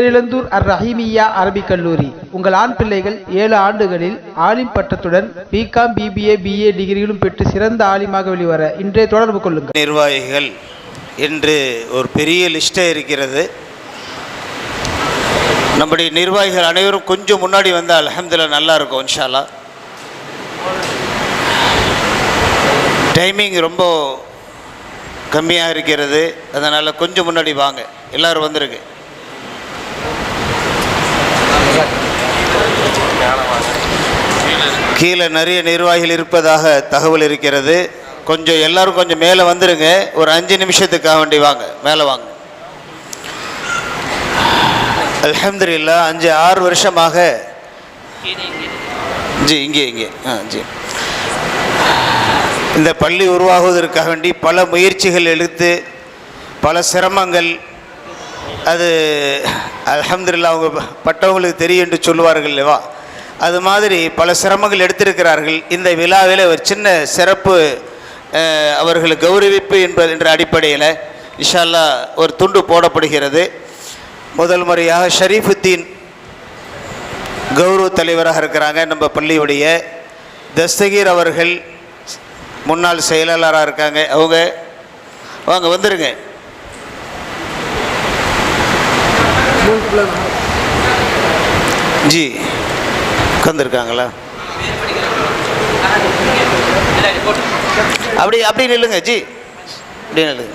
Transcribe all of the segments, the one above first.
பேரிழந்தூர் அர் ரஹீமியா அரபிக் கல்லூரி. உங்கள் ஆண் பிள்ளைகள் ஏழு ஆண்டுகளில் ஆலிம் பட்டத்துடன் பிகாம் பிபிஏ பிஏ டிகிரிகளும் பெற்று சிறந்த ஆலிமாக வெளிவர இன்றைய தொடர்பு கொள்ளுங்கள். நிர்வாகிகள் என்று ஒரு பெரிய லிஸ்டே இருக்கிறது. நம்முடைய நிர்வாகிகள் அனைவரும் கொஞ்சம் முன்னாடி வந்தால் அல்ஹம்துலில்லாஹ் நல்லா இருக்கும் இன்ஷாலா டைமிங் ரொம்ப கம்மியாக இருக்கிறது. அதனால் கொஞ்சம் முன்னாடி வாங்க. எல்லாரும் வந்திருக்கு. கீழே நிறைய நிர்வாகிகள் இருப்பதாக தகவல் இருக்கிறது. கொஞ்சம் எல்லாரும் கொஞ்சம் மேலே வந்துருங்க. ஒரு அஞ்சு நிமிஷத்துக்காக வேண்டி வாங்க. மேலே வாங்க. அல்ஹம்துலில்லாஹ் அஞ்சு ஆறு வருஷமாக. ஜி இங்கே இங்கே. ஆ ஜி. இந்த பள்ளி உருவாகுவதற்காக வேண்டி பல முயற்சிகள் எடுத்து பல சிரமங்கள். அது அல்ஹம்துலில்லாஹ் அவங்க பட்டவங்களுக்கு தெரியும் என்று சொல்லுவார்கள். இல்லைவா அது மாதிரி பல சிரமங்கள் எடுத்திருக்கிறார்கள். இந்த விழாவில் ஒரு சின்ன சிறப்பு அஹ், அவர்களுக்கு கௌரவிப்பு என்பது என்ற அடிப்படையில் இன்ஷால்லா ஒரு துண்டு போடப்படுகிறது. முதல் முறையாக ஷரீஃபுத்தீன் கௌரவ தலைவராக இருக்கிறாங்க நம்ம பள்ளியுடைய தஸ்தகீர் அவர்கள். முன்னாள் செயலாளராக இருக்காங்க. அவங்க வாங்க வந்துருங்க. ஜி. உட்காந்துருக்காங்களா அப்படி அப்படி நில்லுங்க ஜி. அப்படி நில்லுங்க.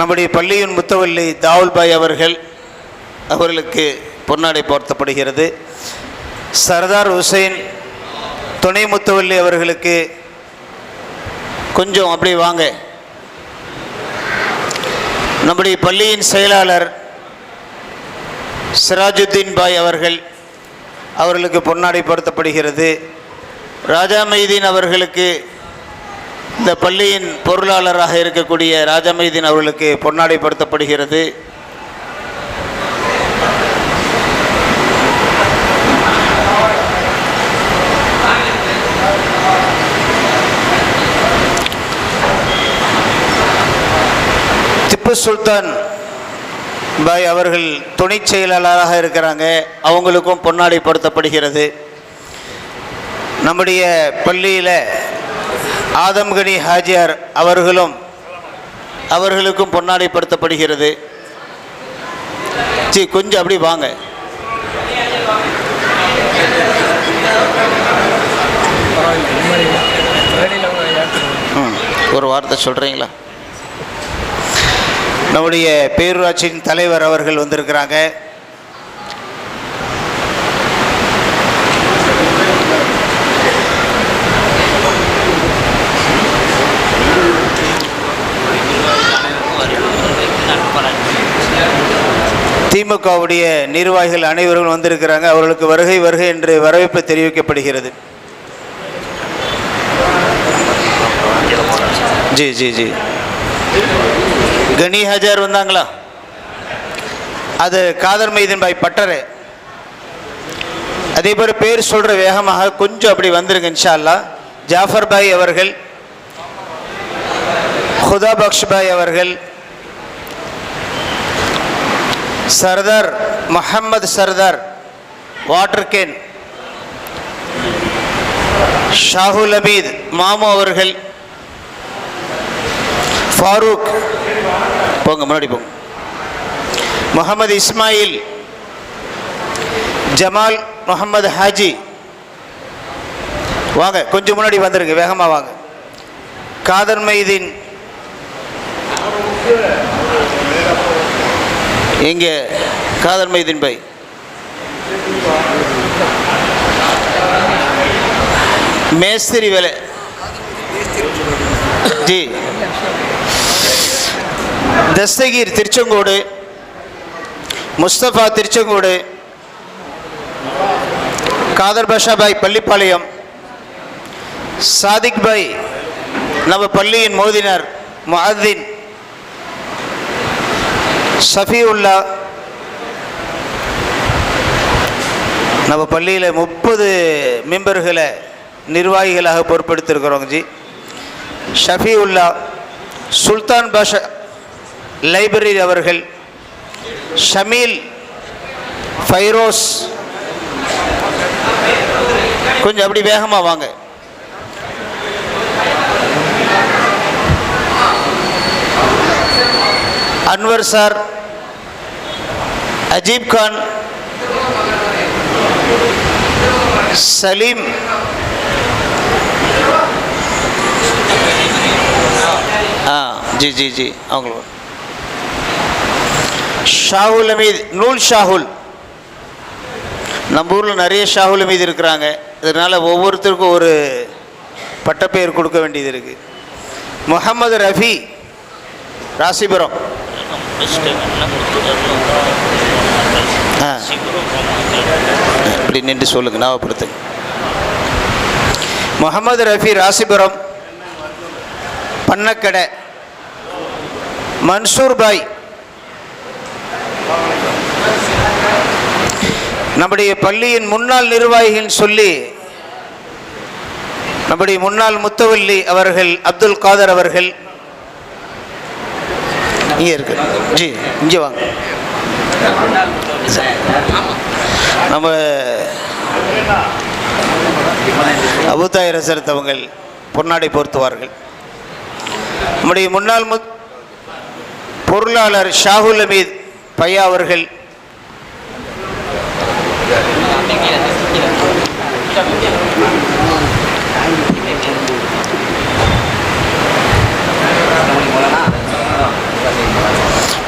நம்முடைய பள்ளியின் முத்தவல்லி தாவுல்பாய் அவர்கள் அவர்களுக்கு பொன்னாடை போர்த்தப்படுகிறது. சர்தார் ஹுசைன் துணை முத்தவல்லி அவர்களுக்கு கொஞ்சம் அப்படி வாங்க. நம்முடைய பள்ளியின் செயலாளர் சிராஜுத்தீன் பாய் அவர்கள் அவர்களுக்கு பொன்னாடை பொருத்தப்படுகிறது. ராஜா மைதீன் அவர்களுக்கு இந்த பள்ளியின் பொருளாளராக இருக்கக்கூடிய ராஜா மைதீன் அவர்களுக்கு பொன்னாடை பொருத்தப்படுகிறது. திப்பு சுல்தான் பாய் அவர்கள் துணை செயலாளராக இருக்கிறாங்க. அவங்களுக்கும் பொன்னாடை பொருத்தப்படுகிறது. நம்முடைய பள்ளியில் ஆதம்கனி ஹாஜியார் அவர்களும் அவர்களுக்கும் பொன்னாடை பொருத்தப்படுகிறது. ஜி கொஞ்சம் அப்படி வாங்க. ஒரு வார்த்தை சொல்கிறீங்களா நம்முடைய பேரூராட்சியின் தலைவர் அவர்கள் வந்திருக்கிறாங்க. திமுகவுடைய நிர்வாகிகள் அனைவரும் வந்திருக்கிறாங்க. அவர்களுக்கு வருகை வருகை என்று வரவேற்பு தெரிவிக்கப்படுகிறது. ஜி ஜி ஜி. கனி ஹஜார் வந்தாங்களா? அது காதர் மைதீன் பாய் பட்டரு. அதே போல் பேர் சொல்கிற வேகமாக கொஞ்சம் அப்படி வந்துருங்க இன்ஷா ஜாஃபர் பாய் அவர்கள் ஹுதா பக்ஷ் பாய் அவர்கள் சர்தார் முஹம்மது சர்தார் வாட்டர் கேன் ஷாஹுல் அமீத் மாமு அவர்கள் ஃபாரூக் போங்க முன்னாடி போங்க. முகமது இஸ்மாயில் ஜமால் முகமது ஹாஜி. வாங்க கொஞ்சம் முன்னாடி வந்துருங்க வேகமாக வாங்க. காதர் மைதீன் எங்கே? காதர் மைதீன் பை. மேஸ்திரி வேலை. ஜி. தஸ்தகீர் திருச்செங்கோடு முஸ்தபா திருச்செங்கோடு காதர் பாஷாபாய் பள்ளிப்பாளையம் சாதிக் பாய் நம்ம பள்ளியின் மோதினார் முஅத்தின் சஃபியுல்லா நம்ம பள்ளியில் முப்பது மெம்பர்களை நிர்வாகிகளாக பொறுப்பெடுத்திருக்கிறோங்க ஜி. ஷஃபியுல்லா சுல்தான் பாஷா லைப்ரரி அவர்கள் ஷமீல் ஃபைரோஸ். கொஞ்சம் அப்படி வேகமாக வாங்க. அன்வர் சார் அஜீப் கான் சலீம். ஆ ஜி ஜி ஜி அவங்களும் ஷாஹுல் அமீத் நூல் ஷாஹுல். நம்ம ஊரில் நிறைய ஷாஹுல் அமீது இருக்கிறாங்க. இதனால் ஒவ்வொருத்தருக்கும் ஒரு பட்டப்பெயர் கொடுக்க வேண்டியது இருக்குது முகமது ரஃபி ராசிபுரம். இப்படி நின்று சொல்லுங்க ஞாபகப்படுத்துங்க. முகமது ரஃபி ராசிபுரம். பண்ணக்கடை. மன்சூர் பாய். நம்முடைய பள்ளியின் முன்னாள் நிர்வாகிகள் சொல்லி நம்முடைய முன்னாள் முத்தவல்லி அவர்கள் அப்துல் காதர் அவர்கள். இங்கே இருக்கு. ஜி இங்கே வாங்க. நம்ம அபுதாய் ரசரத் பொன்னாடை பொருத்துவார்கள். நம்முடைய முன்னாள் பொருளாளர் ஷாகுல் அமீத் பையா அவர்கள்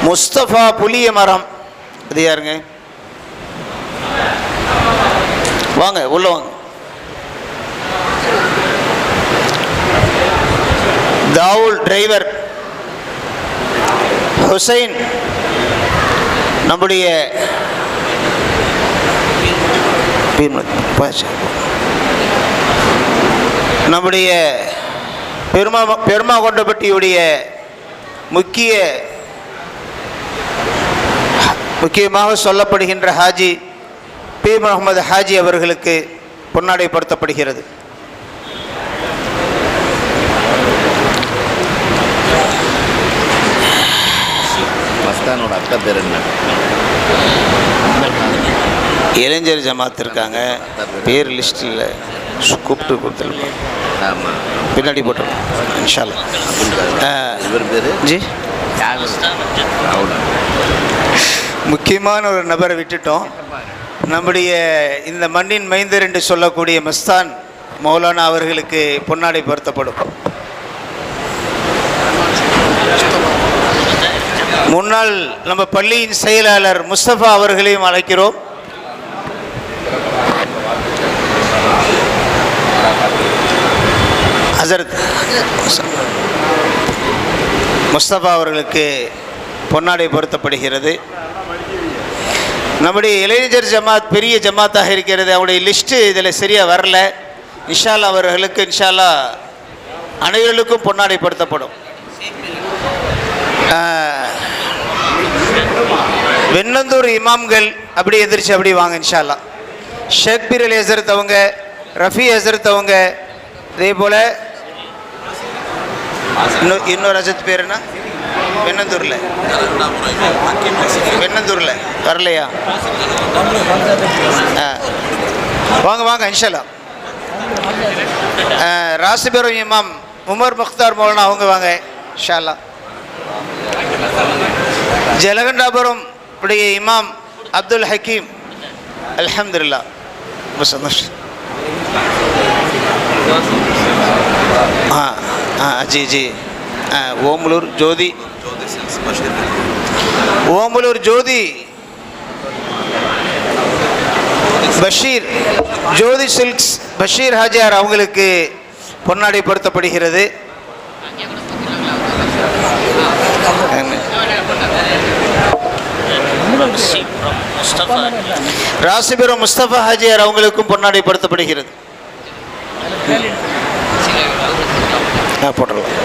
முஸ்தபா புளிய மரம். இது யாருங்க? வாங்க உள்ள வாங்க. தாவுல் டிரைவர் ஹுசைன் நம்முடைய நம்முடைய பெருமா பெருமா கொண்டப்பட்டியுடைய முக்கிய முக்கியமாக சொல்லப்படுகின்ற ஹாஜி பி. முகமது ஹாஜி அவர்களுக்கு பொன்னாடைப்படுத்தப்படுகிறது. மஸ்தானோட அக்கா பேர் என்ன? இளைஞர் ஜமாத் இருக்காங்க. பேர் லிஸ்ட்டில் கூப்பிட்டு கொடுத்துருப்போம் ஆமாம் பின்னாடி போட்டுருக்கோம் இன்ஷால்லா இவர் பேர்? ஜி? முக்கியமான ஒரு நபரை விட்டுட்டோம். நம்முடைய இந்த மண்ணின் மைந்தர் என்று சொல்லக்கூடிய மஸ்தான் மௌலானா அவர்களுக்கு பொன்னாடை பொருத்தப்படும். முன்னாள் நம்ம பள்ளியின் செயலாளர் முஸ்தபா அவர்களையும் அழைக்கிறோம். ஹசரத் முஸ்தபா அவர்களுக்கு பொன்னாடை பொருத்தப்படுகிறது. நம்முடைய இளைஞர் ஜமாத் பெரிய ஜமாத்தாக இருக்கிறது. அவருடைய லிஸ்ட்டு இதில் சரியாக வரல. இன்ஷால்லா அவர்களுக்கு இன்ஷால்லா அனைவர்களுக்கும் பொன்னாடை பொருத்தப்படும். வெண்ணந்தூர் இமாம்கள் அப்படி எதிர்த்து அப்படி வாங்க இன்ஷால்லா ஷேக்பீர் அலி ஹசரத் அவங்க ரஃபி ஹசரத் அவங்க இதே போல் இன்னும் இன்னொரு ஹசரத் பேர் என்ன? வெண்ணந்தூரில். வெண்ணந்தூரில். வரலையா? ஆ. வாங்க வாங்க இன்ஷாலா ஆ, ராசிபெரும் இமாம் உமர் முக்தார் மௌலனா அவங்க வாங்க ஷாலா ஜலகண்டாபுரம் உடைய இமாம் அப்துல் ஹக்கீம். அலமதுல்லா ரொம்ப சந்தோஷம். ஆ. ஆ ஜி ஜி. ஆ, ஓமலூர் ஜோதி. ஓமலூர் ஜோதி. பஷீர் ஜோதி சில்க்ஸ். பஷீர் ஹாஜியார் அவங்களுக்கு பொன்னாடை பொருத்தப்படுகிறது. ராசிபுரம் முஸ்தபா ஹாஜியார் அவங்களுக்கும் பொன்னாடை பொருத்தப்படுகிறது. போட்டுடலாம்.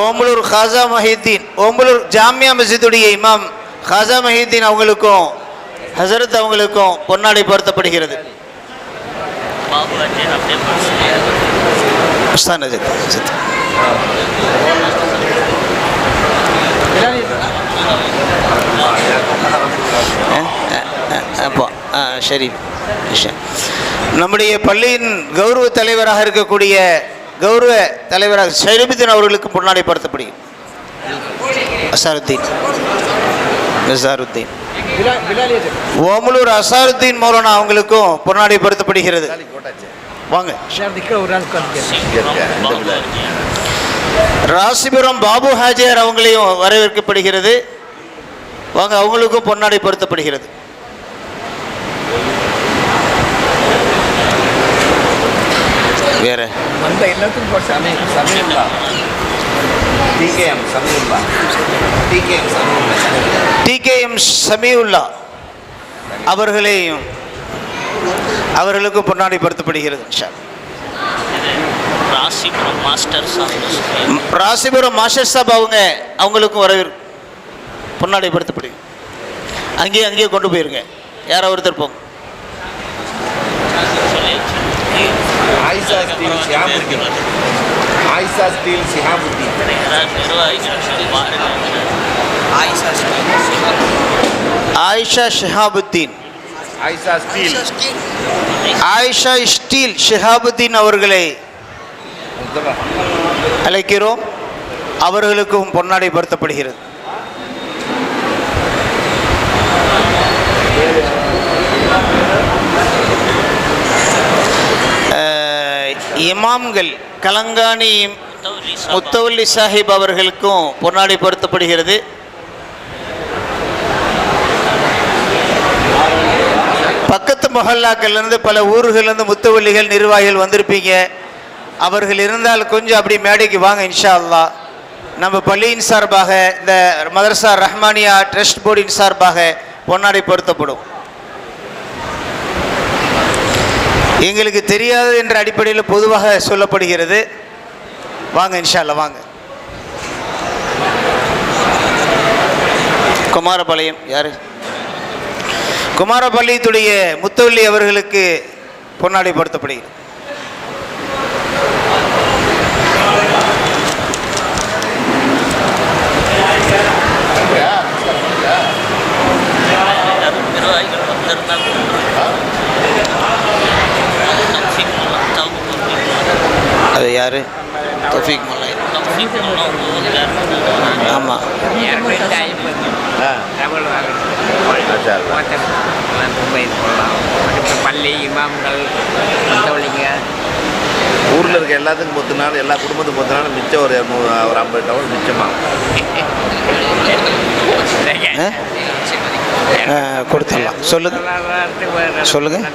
ஓமலூர் காசா மஹித்தீன் ஓமலூர் ஜாமியா மஸ்ஜிதுடைய இமாம் காசா மஹித்தீன் அவங்களுக்கும் ஹசரத் அவங்களுக்கும் பொன்னாடை பொருத்தப்படுகிறது. அப்போ ஆ சரி. நம்முடைய பள்ளியின் கௌரவ தலைவராக இருக்கக்கூடிய கௌரவ தலைவராக ஷைரபுத்தீன் அவர்களுக்கு பொன்னாடை படுத்தப்படுகிறது அசாருத்தீன். நிசாருத்தீன் ஓமலூர் அசாருத்தீன் மௌலானா அவங்களுக்கும் பொன்னாடை படுத்தப்படுகிறது. வாங்க. ராசிபுரம் பாபு ஹாஜியார் அவங்களையும் வரவேற்கப்படுகிறது. வாங்க அவங்களுக்கும் பொன்னாடை வேற. அந்த எல்லாத்துக்கும் சமயம் சமயம்லா டிகேஎம் சமயம்லா டிகேஎம் சமயம்லா டிகேஎம் சமீவுல்லா அவர்களையும் அவர்களுக்கும் பொன்னாடை படுத்தப்படுகிறது இன்ஷா அல்லாஹ். ராசிபுரம் மாஸ்டர் ராசிபுரம் மாஸ்டர் சாப் அவங்க அவங்களுக்கும் வரவேற் பொன்னாடை படுத்தப்படுகிறது. அங்கேயே அங்கேயே கொண்டு போயிருங்க. யாரோ ஒருத்தர் போங்க. ஆயிஷா ஸ்டீல் ஷியாபுத்தீன் ஆயிஷா ஸ்டீல் பாருங்க ஆயிஷா ஷிஹாபுத்தீன் ஆயிஷா ஸ்டீல் ஆயிஷா ஸ்டீல் ஷிஹாபுத்தீன் அவர்களை அழைக்கிறோம். அவர்களுக்கும் பொன்னாடை படுத்தப்படுகிறது இமாம்கள் கலங்காணி முத்தவல்லி சாஹிப் அவர்களுக்கும் பொன்னாடி பொருத்தப்படுகிறது. பக்கத்து மொஹல்லாக்கள்லேருந்து பல ஊர்கள்லேருந்து முத்தவல்லிகள் நிர்வாகிகள் வந்திருப்பீங்க. அவர்கள் இருந்தால் கொஞ்சம் அப்படி மேடைக்கு வாங்க இன்ஷா அல்லா நம்ம பள்ளியின் சார்பாக இந்த மதரசா ரஹ்மானியா ட்ரஸ்ட் போர்டின் சார்பாக பொன்னாடை பொருத்தப்படும். எங்களுக்கு தெரியாது என்ற அடிப்படையில் பொதுவாக சொல்லப்படுகிறது. வாங்க இன்ஷால்ல வாங்க. குமாரபாளையம் யார்? குமாரபாளையத்துடைய முத்தவள்ளி அவர்களுக்கு பொன்னாடைப்படுத்தப்படுகிறது படுத்தப்படுகிறது நிர்வாகிகள் வந்திருந்தால் தௌஃபீக் முல்லா, தௌஃபீக் முல்லா. அது யாரு? தௌஃபீக் மலை ஆமாம் பள்ளி இமாம்கள் மற்றவழிங்க ஊரில் இருக்க எல்லாத்துக்கும் பொத்துனாலும் எல்லா குடும்பத்துக்கும் பொத்துனாலும் மிச்சம் ஒரு ஒரு ஐம்பது டவர் மிச்சமாகும். கொடுத்துடலாம். சொல்லுங்க. சொல்லுங்க.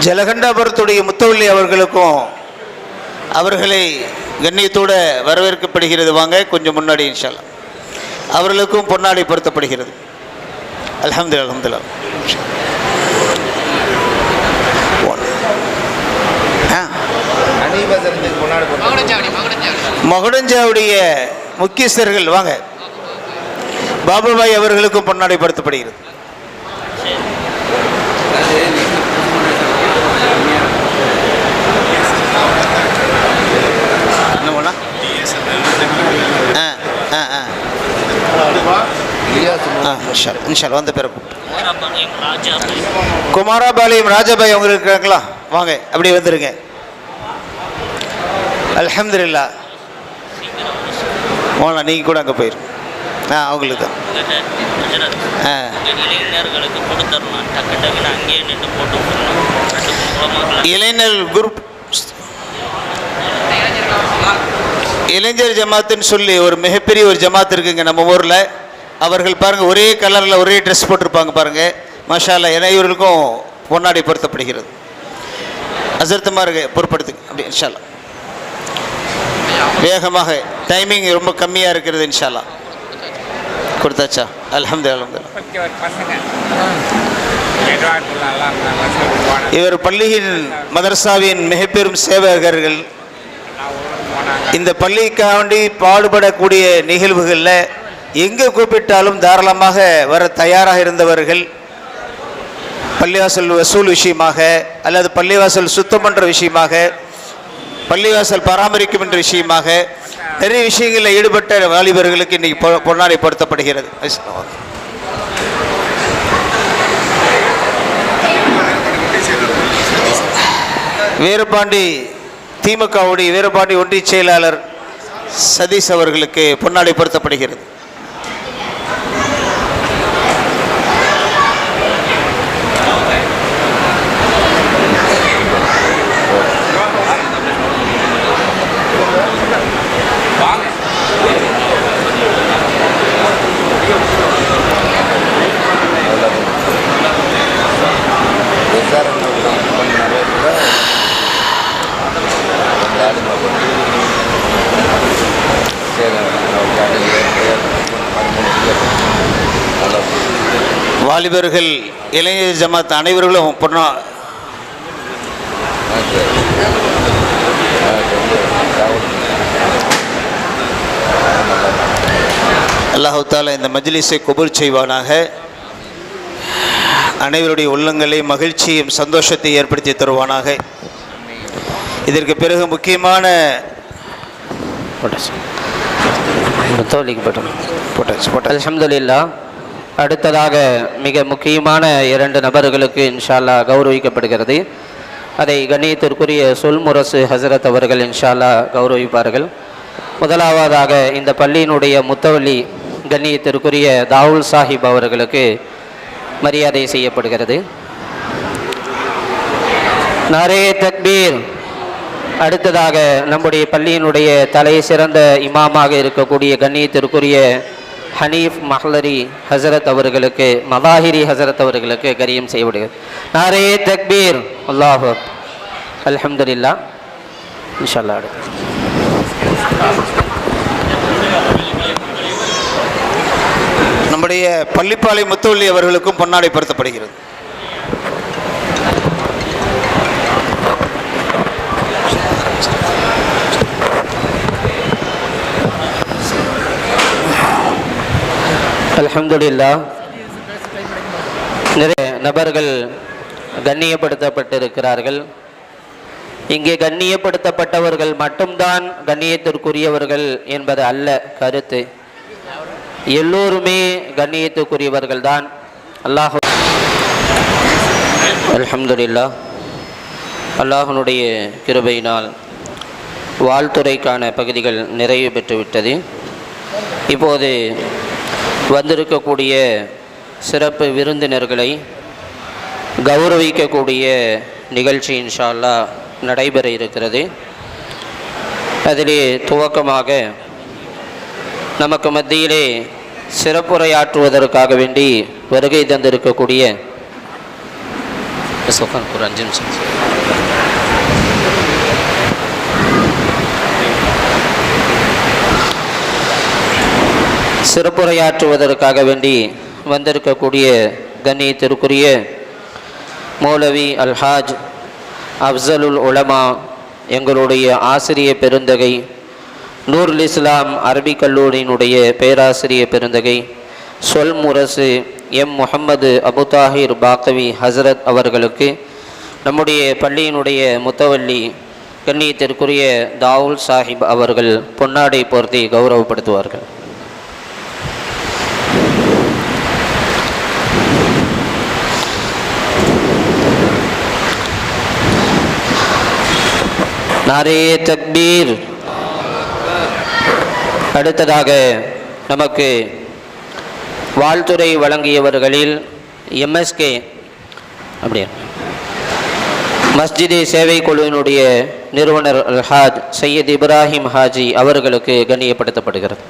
ஜலகண்டாபுரத்துடைய முத்தவள்ளி அவர்களுக்கும் அவர்களை கண்ணியத்தோடு வரவேற்கப்படுகிறது. வாங்க கொஞ்சம் முன்னாடி இன்ஷால்லா. அவர்களுக்கும் பொன்னாடை பொருத்தப்படுகிறது. முன்னாடி போட்டு மகுடஞ்சாவுடைய முக்கியஸ்தர்கள் வாங்க. பாபுபாய் அவர்களுக்கும் பொன்னாடை படுத்தப்படுகிறது என்ன பண்ணா? ஆ ஆ ஆ. இலியாஸ் ஆ இன்ஷா அல்லாஹ், இன்ஷா அல்லாஹ், வந்த பிறகு குமாரபாளையம் ராஜாபாய் அவங்க இருக்காங்களா வாங்க அப்படியே வந்துருங்க. அல்ஹம்துலில்லாஹ். மோனா நீங்கள் கூட அங்கே போயிரு. ஆ அவங்களுக்கு. ஆ. இளைஞர்களுக்கு டக்கு டக்குன்னு அங்கேயே நின்று போட்டு இளைஞர் குரூப். இளைஞர் ஜமாத்துன்னு சொல்லி ஒரு மிகப்பெரிய ஒரு ஜமாத் இருக்குங்க நம்ம ஊரில். அவர்கள் பாருங்கள் ஒரே கலரில் ஒரே ட்ரெஸ் போட்டிருப்பாங்க பாருங்கள் மஷாலா இளைஞர்களுக்கும் பொன்னாடை பொருத்தப்படுகிறது. அசர்த்தமாக பொருட்படுத்துங்க. அப்படி இன்ஷால்லா வேகமாக டைமிங் ரொம்ப கம்மியாக இருக்கிறது இன்ஷால்லா கொடுத்தாச்சா? வசதி போனாங்க இவர் பள்ளியின் மதரசாவின் மிகப்பெரும் சேவகர்கள். இந்த பள்ளிக்காண்டி பாடுபடக்கூடிய நிகழ்வுகளில் எங்கே கூப்பிட்டாலும் தாராளமாக வர தயாராக இருந்தவர்கள் பள்ளிவாசல் வசூல் விஷயமாக அல்லது பள்ளிவாசல் சுத்தம் பண்ணுற விஷயமாக பள்ளிவாசல் பராமரிக்கும் என்ற விஷயமாக நிறைய விஷயங்களில் ஈடுபட்ட வாலிபர்களுக்கு இன்னைக்கு பொ- பொன்னாடை பொருத்தப்படுகிறது வீரபாண்டி திமுகவுடைய வீரபாண்டி ஒன்றிய செயலாளர் சதீஷ் அவர்களுக்கு பொன்னாடை பொருத்தப்படுகிறது விசாரணை பண்ண நிறைய கூட அந்த ஆளுங்க பண்ணி சரி அவங்க அடைஞ்சு நல்லா வாலிபர்கள் இளைஞர் ஜமாத் அனைவர்களும் பொன்னா ஆ சரி ஆ சரி அல்லாஹு தாலா இந்த மஜ்லிஸை கபூல் செய்வானாக. அனைவருடைய உள்ளங்களை மகிழ்ச்சியும் சந்தோஷத்தை ஏற்படுத்தி தருவானாக. இதற்கு பிறகு முக்கியமான பட்டம். போட்டாச்சு போட்டாச்சு. அல்ஹம்துலில்லா அடுத்ததாக மிக முக்கியமான இரண்டு நபர்களுக்கு இன்ஷால்லா கௌரவிக்கப்படுகிறது. அதை கண்ணியத்திற்குரிய சொல்முரசு ஹசரத் அவர்கள் இன்ஷால்லா கௌரவிப்பார்கள். முதலாவதாக இந்த பள்ளியினுடைய முத்தவள்ளி கண்ணியத்திற்குரிய தாவுல் சாஹிப் அவர்களுக்கு மரியாதை செய்யப்படுகிறது. நாரே தக்பீர். அடுத்ததாக நம்முடைய பள்ளியினுடைய தலை சிறந்த இமாமாக இருக்கக்கூடிய கண்ணியத்திற்குரிய ஹனீஃப் மஹ்லரி ஹசரத் அவர்களுக்கு மதாஹிரி ஹசரத் அவர்களுக்கு கரியம் செய்யப்படுகிறது நாரே தக்பீர். அல்லாஹு அலமதுல்லா இன்ஷல்லா நம்முடைய பள்ளிப்பாளை முத்துவள்ளி அவர்களுக்கும் பொன்னாடை பொருத்தப்படுகிறது. அலமதுல்லா நிறைய நபர்கள் கண்ணியப்படுத்தப்பட்டிருக்கிறார்கள். இங்கே கண்ணியப்படுத்தப்பட்டவர்கள் மட்டும்தான் கண்ணியத்திற்குரியவர்கள் என்பது அல்ல கருத்து. எல்லோருமே கண்ணியத்துக்குரியவர்கள் தான் அல்லாஹ் அலமதுல்லா அல்லாஹனுடைய கிருபையினால் வாழ்த்துறைக்கான பகுதிகள் நிறைவு பெற்றுவிட்டது. இப்போது வந்திருக்கக்கூடிய சிறப்பு விருந்தினர்களை கௌரவிக்கக்கூடிய நிகழ்ச்சி இன்ஷா அல்லாஹ் நடைபெற இருக்கிறது. அதிலே துவக்கமாக நமக்கு மத்தியிலே சிறப்புரையாற்றுவதற்காக வேண்டி வருகை தந்திருக்கக்கூடிய சுஃபான், ஒரு அஞ்சு நிமிஷம். சிறப்புரையாற்றுவதற்காக வேண்டி வந்திருக்கக்கூடிய கண்ணியத்திற்குரிய மௌலவி அல்ஹாஜ் அஃசலுல் உலமா எங்களுடைய ஆசிரிய பெருந்தகை நூருல் இஸ்லாம் அரபிக் கல்லூரியினுடைய பேராசிரிய பெருந்தகை சொல் முரசு எம் முஹம்மது அபு தாஹிர் பாக்கவி ஹசரத் அவர்களுக்கு நம்முடைய பள்ளியினுடைய முத்தவல்லி கண்ணியத்திற்குரிய தாவுல் சாஹிப் அவர்கள் பொன்னாடை போர்த்தி கௌரவப்படுத்துவார்கள். நாரே தக்பீர். அடுத்ததாக நமக்கு வாழ்த்துறை வழங்கியவர்களில் எம்எஸ்கே அப்படியே மஸ்ஜிதி சேவை குழுவினுடைய நிறுவனர் ஹாஜ் சையத் இப்ராஹிம் ஹாஜி அவர்களுக்கு கண்ணியப்படுத்தப்படுகிறது.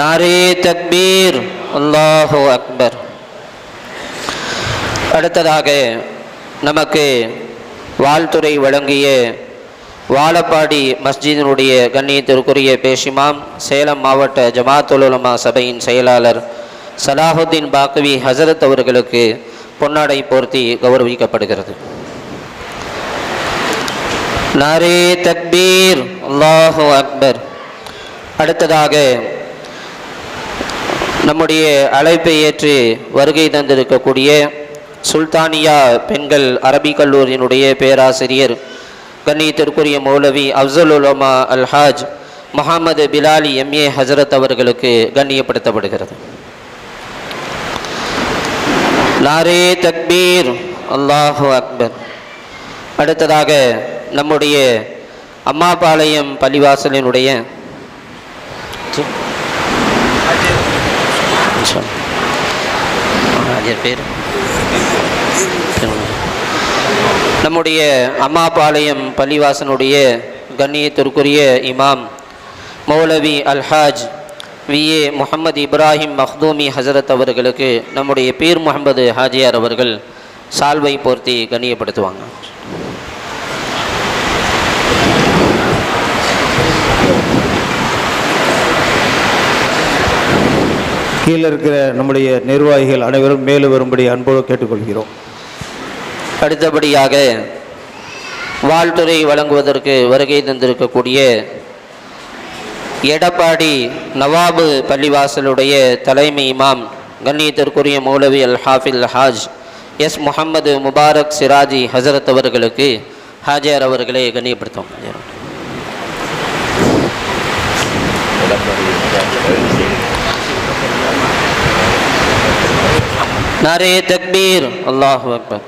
நாரே தக்பீர் அல்லாஹு அக்பர். அடுத்ததாக நமக்கு வாழ்த்துறை வழங்கிய வாழப்பாடி மஸ்ஜிதினுடைய கண்ணியத்திற்குரிய பேஷிமாம் சேலம் மாவட்ட ஜமாத்துலமா சபையின் செயலாளர் சலாஹுத்தீன் பாக்கவி ஹசரத் அவர்களுக்கு பொன்னாடை போர்த்தி கௌரவிக்கப்படுகிறது. நாரே தக்பீர் அல்லாஹு அக்பர். அடுத்ததாக நம்முடைய அழைப்பை ஏற்று வருகை தந்திருக்கக்கூடிய சுல்தானியா பெண்கள் அரபிக் கல்லூரியினுடைய பேராசிரியர் கண்ணியத்திற்குரிய மௌலவி அப்சல் உலமா அல்ஹாஜ் முகமது பிலாலி எம்ஏ ஹசரத் அவர்களுக்கு கண்ணியப்படுத்தப்படுகிறது. நாரே தக்பீர். அல்லாஹு அக்பர். அடுத்ததாக நம்முடைய அம்மாபாளையம் பள்ளிவாசலினுடைய பேர்? நம்முடைய அம்மாபாளையம் பள்ளிவாசனுடைய கண்ணியத்திற்குரிய இமாம் மௌலவி அல்ஹாஜ் வி. ஏ. முகமது இப்ராஹிம் மஹ்தூமி ஹசரத் அவர்களுக்கு நம்முடைய பீர் முகமது ஹாஜியார் அவர்கள் சால்வை போர்த்தி கண்ணியப்படுத்துவாங்க. கீழே இருக்கிற நம்முடைய நிர்வாகிகள் அனைவரும் மேலும் வரும்படி அன்போடு கேட்டுக்கொள்கிறோம். அடுத்தபடியாக வாழ்த்துறை வழங்குவதற்கு வருகை தந்திருக்கக்கூடிய எடப்பாடி நவாபு பள்ளிவாசலுடைய தலைமை இமாம் கண்ணியத்திற்குரிய மௌலவி அல் ஹாஃபில் ஹாஜ் எஸ். முகமது முபாரக் சிராஜி ஹசரத் அவர்களுக்கு ஹாஜியார் அவர்களை கண்ணியப்படுத்தும் நாரே தக்பீர். அல்லாஹு அக்பர்.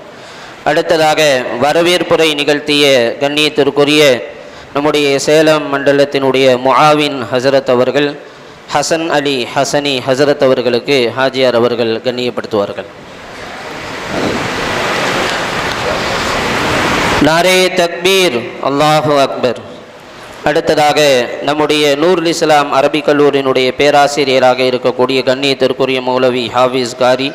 அடுத்ததாக வரவேற்புரை நிகழ்த்திய கண்ணியத்திற்குரிய நம்முடைய சேலம் மண்டலத்தினுடைய முஆவின் ஹசரத் அவர்கள் ஹசன் அலி ஹசனி ஹசரத் அவர்களுக்கு ஹாஜியார் அவர்கள் கண்ணியப்படுத்துவார்கள். நாரே தக்பீர் அல்லாஹு அக்பர். அடுத்ததாக நம்முடைய நூருல் இஸ்லாம் அரபிக் கல்லூரியினுடைய பேராசிரியராக இருக்கக்கூடிய கண்ணியத்திற்குரிய மௌலவி ஹாஃபிஸ் காரி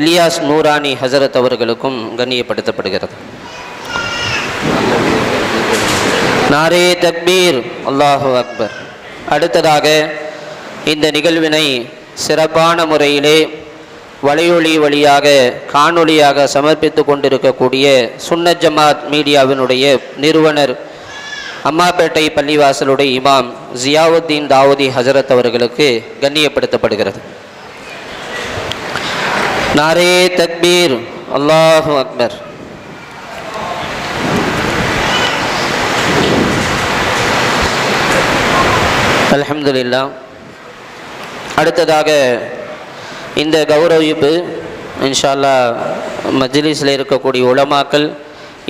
இலியாஸ் நூரானி ஹசரத் அவர்களுக்கும் கண்ணியப்படுத்தப்படுகிறது. நாரே தக்பீர். அல்லாஹு அக்பர். அடுத்ததாக இந்த நிகழ்வினை சிறப்பான முறையிலே வலையொலி வழியாக காணொளியாக சமர்ப்பித்து கொண்டிருக்கக்கூடிய சுன்னத் ஜமாத் மீடியாவினுடைய நிறுவனர் அம்மாப்பேட்டை பள்ளிவாசலுடைய இமாம் ஜியாவுத்தீன் தாவூதி ஹசரத் அவர்களுக்கு கண்ணியப்படுத்தப்படுகிறது. நாரே தக்பீர். அல்லாஹு அக்பர். அலமதுல்லா அடுத்ததாக இந்த கௌரவிப்பு இன்ஷால்லா மஜ்லிஸில் இருக்கக்கூடிய உலமாக்கள்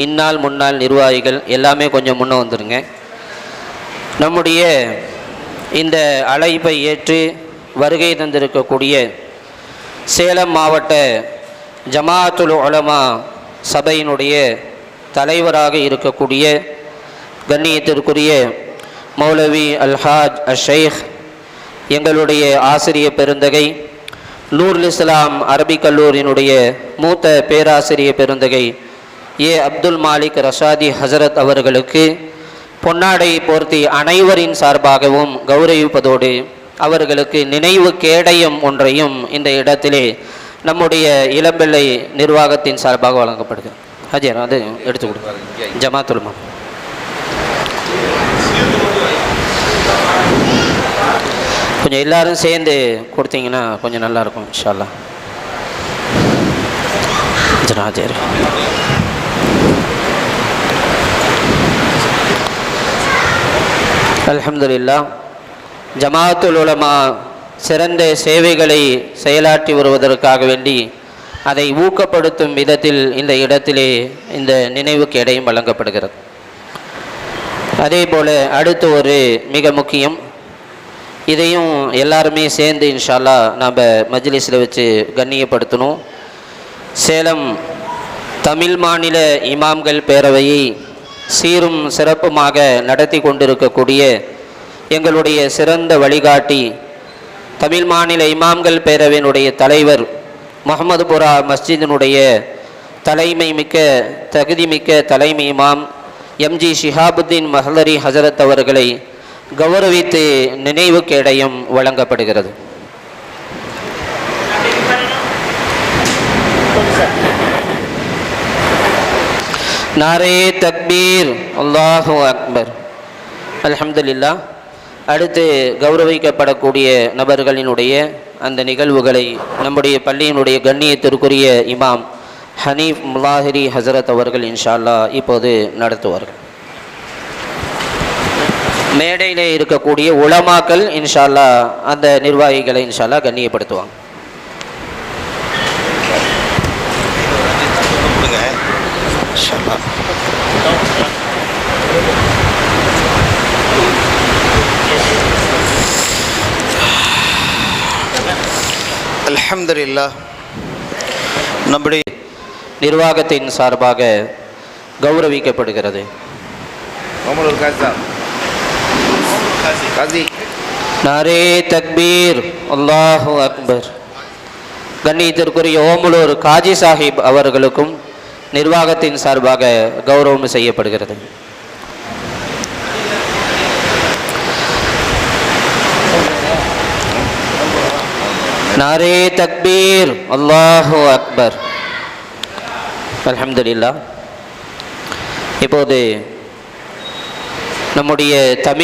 இந்நாள் முன்னாள் நிர்வாகிகள் எல்லாமே கொஞ்சம் முன்னே வந்துடுங்க நம்முடைய இந்த அழைப்பை ஏற்று வருகை தந்திருக்கக்கூடிய சேலம் மாவட்ட ஜமாத்துல் உலமா சபையினுடைய தலைவராக இருக்கக்கூடிய கண்ணியத்திற்குரிய மௌலவி அல்ஹாஜ் அஷேக் எங்களுடைய ஆசிரிய பெருந்தகை நூருல் இஸ்லாம் அரபிக் கல்லூரியினுடைய மூத்த பேராசிரிய பெருந்தகை ஏ அப்துல் மாலிக் ரஷாதி ஹசரத் அவர்களுக்கு பொன்னாடை போர்த்தி அனைவரின் சார்பாகவும் கௌரவிப்பதோடு அவர்களுக்கு நினைவு கேடயம் ஒன்றையும் இந்த இடத்திலே நம்முடைய இளம்பிள்ளை நிர்வாகத்தின் சார்பாக வழங்கப்படுகிறது. ஹஜர் அது எடுத்து கொடுங்க ஜமாத்துல்மா கொஞ்சம் எல்லாரும் சேர்ந்து கொடுத்தீங்கன்னா கொஞ்சம் நல்லா இருக்கும் இன்ஷால்லா ஜனாஜர் அலமதுல்லா ஜமாத்துல் உலமா சிறந்த சேவைகளை செயலாற்றி வருவதற்காக வேண்டி அதை ஊக்கப்படுத்தும் விதத்தில் இந்த இடத்திலே இந்த நினைவுக்கு இடையும் வழங்கப்படுகிறது. அதே போல் அடுத்து ஒரு மிக முக்கியம். இதையும் எல்லாருமே சேர்ந்து இன்ஷால்லா நாம் மஜ்லிஸில் வச்சு கண்ணியப்படுத்தணும். சேலம் தமிழ் மாநில இமாம்கள் பேரவையை சீரும் சிறப்புமாக நடத்தி கொண்டிருக்கக்கூடிய எங்களுடைய சிறந்த வழிகாட்டி தமிழ் மாநில இமாம்கள் பேரவையினுடைய தலைவர் முகமதுபுரா மஸ்ஜிதினுடைய தலைமை மிக்க தகுதி மிக்க தலைமை இமாம் எம்ஜி ஷிஹாபுத்தீன் மஹலரி ஹசரத் அவர்களை கௌரவித்து நினைவு கேடயம் வழங்கப்படுகிறது. நாரே தக்பீர். அல்லாஹு அக்பர். அலமதுல்லா அடுத்து கௌரவிக்கப்படக்கூடிய நபர்களினுடைய அந்த நிகழ்வுகளை நம்முடைய பள்ளியினுடைய கண்ணியத்திற்குரிய இமாம் ஹனீஃப் முலாஹிரி ஹசரத் அவர்கள் இன்ஷால்லா இப்போது நடத்துவார்கள். மேடையிலே இருக்கக்கூடிய உலமாக்கள் இன்ஷால்லா அந்த நிர்வாகிகளை இன்ஷால்லா கண்ணியப்படுத்துவாங்க கொடுங்க இன்ஷா அல்லாஹ். அல்ஹம்துலில்லாஹ். நம்முடைய நிர்வாகத்தின் சார்பாக கௌரவிக்கப்படுகிறது. நாரே தக்பீர். அல்லாஹு அக்பர். கண்ணியத்திற்குரிய ஓமலூர் காஜி சாஹிப் அவர்களுக்கும் நிர்வாகத்தின் சார்பாக கௌரவம் செய்யப்படுகிறது. நாரே தக்பீர். அல்லாஹு அக்பர். அலமதுல்லா இப்போது நம்முடைய தமிழ்